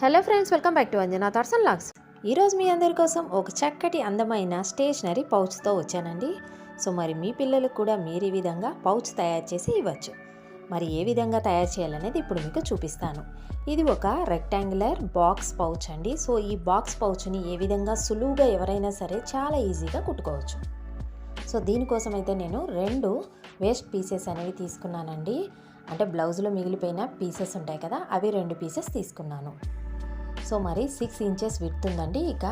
Hello friends welcome back to Anjana thoughts and logs ఈరోజు మీ అందరి కోసం ఒక చక్కటి అందమైన స్టేషనరీ పౌచ్తో వచ్చానండి. సో మరి మీ పిల్లలకు కూడా మీరు ఈ విధంగా పౌచ్ తయారు చేసి ఇవ్వచ్చు. మరి ఏ విధంగా తయారు చేయాలనేది ఇప్పుడు మీకు చూపిస్తాను. ఇది ఒక రెక్టాంగులర్ బాక్స్ పౌచ్ అండి. సో ఈ బాక్స్ పౌచ్ని ఏ విధంగా సులువుగా ఎవరైనా సరే చాలా ఈజీగా కుట్టుకోవచ్చు. సో దీనికోసం అయితే నేను రెండు వేస్ట్ పీసెస్ అనేవి తీసుకున్నానండి. అంటే బ్లౌజ్లో మిగిలిపోయిన పీసెస్ ఉంటాయి కదా అవి రెండు పీసెస్ తీసుకున్నాను. సో మరి సిక్స్ ఇంచెస్ విడ్త్ ఉందండి. ఇక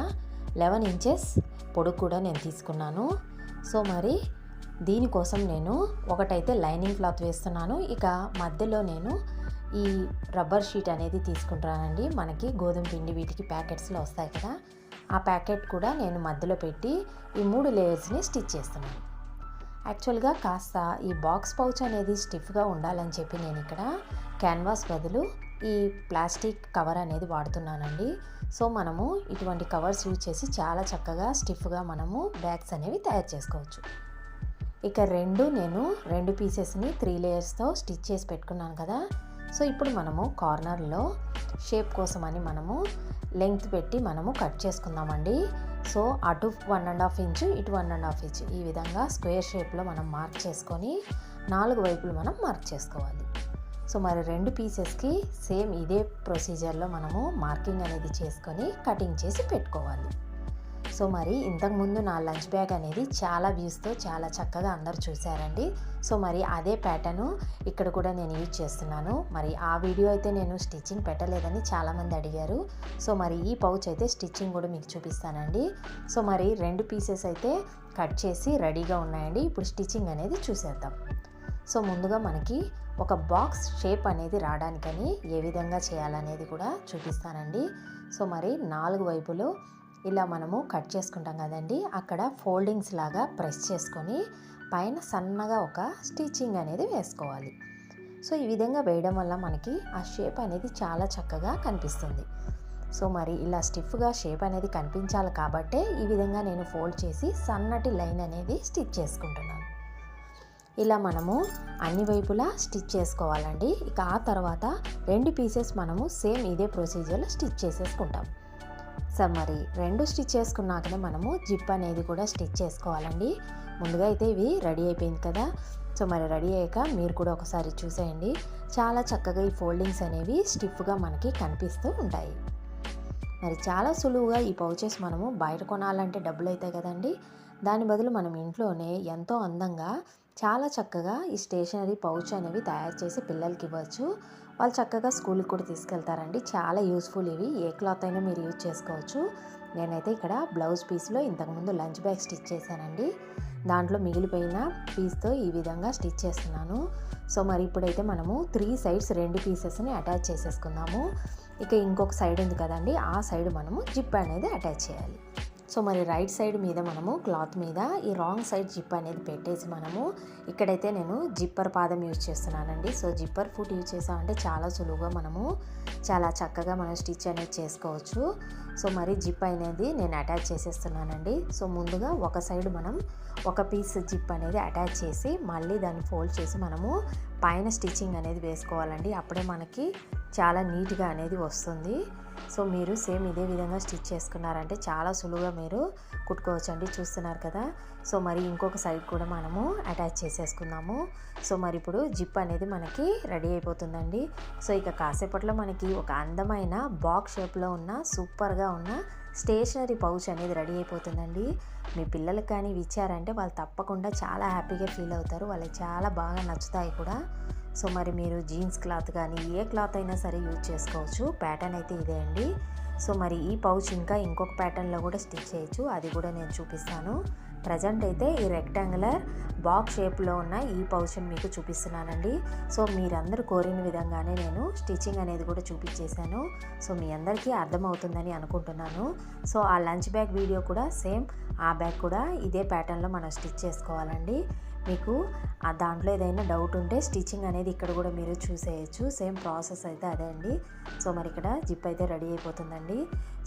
లెవెన్ ఇంచెస్ పొడుగు కూడా నేను తీసుకున్నాను. సో మరి దీనికోసం నేను ఒకటైతే లైనింగ్ క్లాత్ వేస్తున్నాను. ఇక మధ్యలో నేను ఈ రబ్బర్ షీట్ అనేది తీసుకుంటానండి. మనకి గోధుమ పిండి వీటికి ప్యాకెట్స్లో వస్తాయి కదా. ఆ ప్యాకెట్ కూడా నేను మధ్యలో పెట్టి ఈ మూడు లేయర్స్ని స్టిచ్ చేస్తున్నాను. యాక్చువల్గా కాస్త ఈ బాక్స్ పౌచ్ అనేది స్టిఫ్గా ఉండాలని చెప్పి నేను ఇక్కడ క్యాన్వాస్ బదులు ఈ ప్లాస్టిక్ కవర్ అనేది వాడుతున్నానండి. సో మనము ఇటువంటి కవర్స్ యూజ్ చేసి చాలా చక్కగా స్టిఫ్గా మనము బ్యాగ్స్ అనేవి తయారు చేసుకోవచ్చు. ఇక రెండు నేను రెండు పీసెస్ని త్రీ లేయర్స్తో స్టిచ్ చేసి పెట్టుకున్నాను కదా. సో ఇప్పుడు మనము కార్నర్లో షేప్ కోసం అని మనము లెంగ్త్ పెట్టి మనము కట్ చేసుకుందామండి. సో అటు వన్ అండ్ హాఫ్ ఇంచ్ ఇటు వన్ అండ్ హాఫ్ ఇంచ్. ఈ విధంగా స్క్వేర్ షేప్లో మనం మార్క్ చేసుకొని నాలుగు వైపులు మనం మార్క్ చేసుకోవాలి. సో మరి రెండు పీసెస్కి సేమ్ ఇదే ప్రొసీజర్లో మనము మార్కింగ్ అనేది చేసుకొని కటింగ్ చేసి పెట్టుకోవాలి. సో మరి ఇంతకుముందు నా లంచ్ బ్యాగ్ అనేది చాలా వ్యూస్తో చాలా చక్కగా అందరు చూశారండి సో మరి అదే ప్యాటర్ను ఇక్కడ కూడా నేను యూజ్ చేస్తున్నాను. మరి ఆ వీడియో అయితే నేను స్టిచ్చింగ్ పెట్టలేదని చాలామంది అడిగారు. సో మరి ఈ పౌచ్ అయితే స్టిచ్చింగ్ కూడా మీకు చూపిస్తానండి. సో మరి రెండు పీసెస్ అయితే కట్ చేసి రెడీగా ఉన్నాయండి. ఇప్పుడు స్టిచ్చింగ్ అనేది చూసేద్దాం. సో ముందుగా మనకి ఒక బాక్స్ షేప్ అనేది రావడానికని ఏ విధంగా చేయాలనేది కూడా చూపిస్తానండి. సో మరి నాలుగు వైపులు ఇలా మనము కట్ చేసుకుంటాం కదండి. అక్కడ ఫోల్డింగ్స్ లాగా ప్రెస్ చేసుకొని పైన సన్నగా ఒక స్టిచ్చింగ్ అనేది వేసుకోవాలి. సో ఈ విధంగా వేయడం వల్ల మనకి ఆ షేప్ అనేది చాలా చక్కగా కనిపిస్తుంది. సో మరి ఇలా స్టిఫ్గా షేప్ అనేది కనిపించాలి కాబట్టే ఈ విధంగా నేను ఫోల్డ్ చేసి సన్నటి లైన్ అనేది స్టిచ్ చేసుకుంటున్నాను. ఇలా మనము అన్ని వైపులా స్టిచ్ చేసుకోవాలండి. ఇక ఆ తర్వాత రెండు పీసెస్ మనము సేమ్ ఇదే ప్రొసీజర్లో స్టిచ్ చేసేసుకుంటాం. సో మరి రెండు స్టిచ్ చేసుకున్నాకనే మనము జిప్ అనేది కూడా స్టిచ్ చేసుకోవాలండి. ముందుగా అయితే ఇవి రెడీ అయిపోయింది కదా. సో మరి రెడీ అయ్యాక మీరు కూడా ఒకసారి చూసేయండి. చాలా చక్కగా ఈ ఫోల్డింగ్స్ అనేవి స్టిఫ్గా మనకి కనిపిస్తూ ఉంటాయి. మరి చాలా సులువుగా ఈ పౌచెస్ మనము బయట కొనాలంటే డబ్బులు అవుతాయి కదండి. దాని బదులు మనం ఇంట్లోనే ఎంతో అందంగా చాలా చక్కగా ఈ స్టేషనరీ పౌచ్ అనేవి తయారు చేసి పిల్లలకి ఇవ్వచ్చు. వాళ్ళు చక్కగా స్కూల్కి కూడా తీసుకెళ్తారండి. చాలా యూస్ఫుల్ ఇవి. ఏ క్లాత్ అయినా మీరు యూజ్ చేసుకోవచ్చు. నేనైతే ఇక్కడ బ్లౌజ్ పీస్లో ఇంతకుముందు లంచ్ బ్యాగ్ స్టిచ్ చేశానండి. దాంట్లో మిగిలిపోయిన పీస్తో ఈ విధంగా స్టిచ్ చేస్తున్నాను. సో మరి ఇప్పుడైతే మనము త్రీ సైడ్స్ రెండు పీసెస్ని అటాచ్ చేసేసుకుందాము. ఇక ఇంకొక సైడ్ ఉంది కదండి. ఆ సైడ్ మనము జిప్ అనేది అటాచ్ చేయాలి. సో మరి రైట్ సైడ్ మీద మనము క్లాత్ మీద ఈ రాంగ్ సైడ్ జిప్ అనేది పెట్టేసి మనము ఇక్కడైతే నేను జిప్పర్ పాదం యూజ్ చేస్తున్నానండి. సో జిప్పర్ ఫుట్ యూజ్ చేసామంటే చాలా సులువుగా మనము చాలా చక్కగా మనం స్టిచ్ అనేది చేసుకోవచ్చు. సో మరి జిప్ అనేది నేను అటాచ్ చేసేస్తున్నానండి. సో ముందుగా ఒక సైడ్ మనం ఒక పీస్ జిప్ అనేది అటాచ్ చేసి మళ్ళీ దాన్ని ఫోల్డ్ చేసి మనము పైన స్టిచ్చింగ్ అనేది వేసుకోవాలండి. అప్పుడే మనకి చాలా నీట్గా అనేది వస్తుంది. సో మీరు సేమ్ ఇదే విధంగా స్టిచ్ చేసుకున్నారంటే చాలా సులువుగా మీరు కుట్టుకోవచ్చు అండి చూస్తున్నారు కదా? సో మరి ఇంకొక సైడ్ కూడా మనము అటాచ్ చేసేసుకుందాము. సో మరి ఇప్పుడు జిప్ అనేది మనకి రెడీ అయిపోతుందండి. సో ఇక కాసేపట్లో మనకి ఒక అందమైన బాక్స్ షేప్లో ఉన్న సూపర్గా ఉన్న స్టేషనరీ పౌచ్ అనేది రెడీ అయిపోతుందండి. మీ పిల్లలకు కానీ ఇవి ఇచ్చారంటే వాళ్ళు తప్పకుండా చాలా హ్యాపీగా ఫీల్ అవుతారు. వాళ్ళకి చాలా బాగా నచ్చుతాయి కూడా. సో మరి మీరు జీన్స్ క్లాత్ కానీ ఏ క్లాత్ అయినా సరే యూజ్ చేసుకోవచ్చు. ప్యాటర్న్ అయితే ఇదే అండి. సో మరి ఈ పౌచ్ ఇంకా ఇంకొక ప్యాటర్న్లో కూడా స్టిచ్ చేయొచ్చు. అది కూడా నేను చూపిస్తాను. ప్రజెంట్ అయితే ఈ రెక్టాంగులర్ బాక్స్ షేప్లో ఉన్న ఈ పౌచ్ని మీకు చూపిస్తున్నానండి. సో మీరందరూ కోరిన విధంగానే నేను స్టిచ్చింగ్ అనేది కూడా చూపించేశాను. సో మీ అందరికీ అర్థమవుతుందని అనుకుంటున్నాను. సో ఆ లంచ్ బ్యాగ్ వీడియో కూడా సేమ్ ఆ బ్యాగ్ కూడా ఇదే ప్యాటర్న్లో మనం స్టిచ్ చేసుకోవాలండి. మీకు ఆ దాంట్లో ఏదైనా డౌట్ ఉంటే స్టిచ్చింగ్ అనేది ఇక్కడ కూడా మీరు చూసేయచ్చు. సేమ్ ప్రాసెస్ అయితే అదే అండి. సో మరి ఇక్కడ జిప్ అయితే రెడీ అయిపోతుందండి.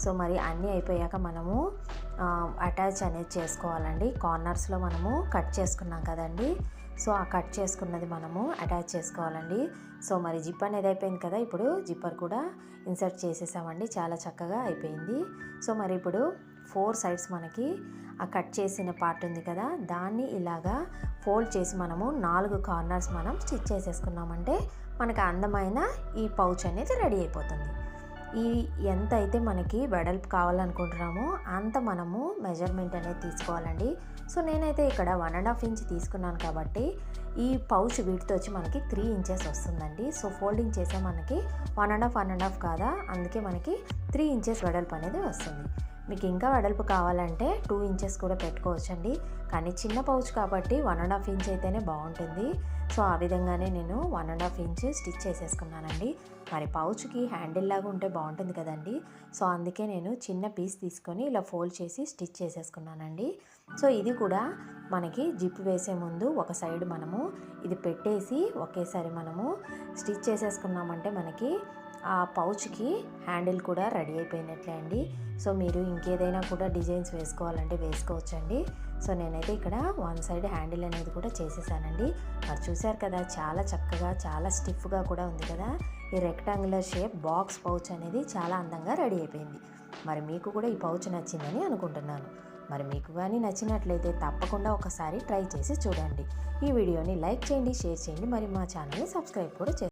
సో మరి అన్నీ అయిపోయాక మనము అటాచ్ అనేది చేసుకోవాలండి. కార్నర్స్లో మనము కట్ చేసుకున్నాం కదండి. సో ఆ కట్ చేసుకున్నది మనము అటాచ్ చేసుకోవాలండి. సో మరి జిప్ అనేది అయిపోయింది కదా ఇప్పుడు జిప్పర్ కూడా ఇన్సర్ట్ చేసేసామండి. చాలా చక్కగా అయిపోయింది. సో మరి ఇప్పుడు ఫోర్ సైడ్స్ మనకి ఆ కట్ చేసిన పార్ట్ ఉంది కదా దాన్ని ఇలాగా ఫోల్డ్ చేసి మనము నాలుగు కార్నర్స్ మనం స్టిచ్ చేసేసుకున్నామంటే మనకు అందమైన ఈ పౌచ్ అనేది రెడీ అయిపోతుంది. ఈ ఎంత అయితే మనకి వెడల్పు కావాలనుకుంటున్నామో అంత మనము మెజర్మెంట్ అనేది తీసుకోవాలండి. సో నేనైతే ఇక్కడ వన్ అండ్ హాఫ్ ఇంచ్ తీసుకున్నాను కాబట్టి ఈ పౌచ్ వీటితో వచ్చి మనకి త్రీ ఇంచెస్ వస్తుందండి. సో ఫోల్డింగ్ చేసే మనకి one and half one and half కాదా అందుకే మనకి త్రీ ఇంచెస్ వెడల్పు అనేది వస్తుంది. మీకు ఇంకా వెడల్పు కావాలంటే టూ ఇంచెస్ కూడా పెట్టుకోవచ్చండి. కానీ చిన్న పౌచ్ కాబట్టి వన్ అండ్ హాఫ్ ఇంచ్ అయితేనే బాగుంటుంది. సో ఆ విధంగానే నేను one and half inch stitch చేసేసుకున్నానండి. మరి పౌచ్కి హ్యాండిల్ లాగా ఉంటే బాగుంటుంది కదండి. సో అందుకే నేను చిన్న పీస్ తీసుకొని ఇలా ఫోల్డ్ చేసి స్టిచ్ చేసేసుకున్నానండి. సో ఇది కూడా మనకి జిప్ వేసే ముందు ఒక సైడ్ మనము ఇది పెట్టేసి ఒకేసారి మనము స్టిచ్ చేసేసుకున్నామంటే మనకి ఆ పౌచ్కి హ్యాండిల్ కూడా రెడీ అయిపోయినట్లే అండి. సో మీరు ఇంకేదైనా కూడా డిజైన్స్ వేసుకోవాలంటే వేసుకోవచ్చండి. సో నేనైతే ఇక్కడ వన్ సైడ్ హ్యాండిల్ అనేది కూడా చేసేసానండి. మరి చూశారు కదా చాలా చక్కగా చాలా స్టిఫ్గా కూడా ఉంది కదా. ఈ రెక్టాంగులర్ షేప్ బాక్స్ పౌచ్ అనేది చాలా అందంగా రెడీ అయిపోయింది. మరి మీకు కూడా ఈ పౌచ్ నచ్చిందని అనుకుంటున్నాను. మరి మీకు కానీ నచ్చినట్లయితే తప్పకుండా ఒకసారి ట్రై చేసి చూడండి. ఈ వీడియోని లైక్ చేయండి షేర్ చేయండి. మరి మా ఛానల్ని సబ్స్క్రైబ్ కూడా చేయండి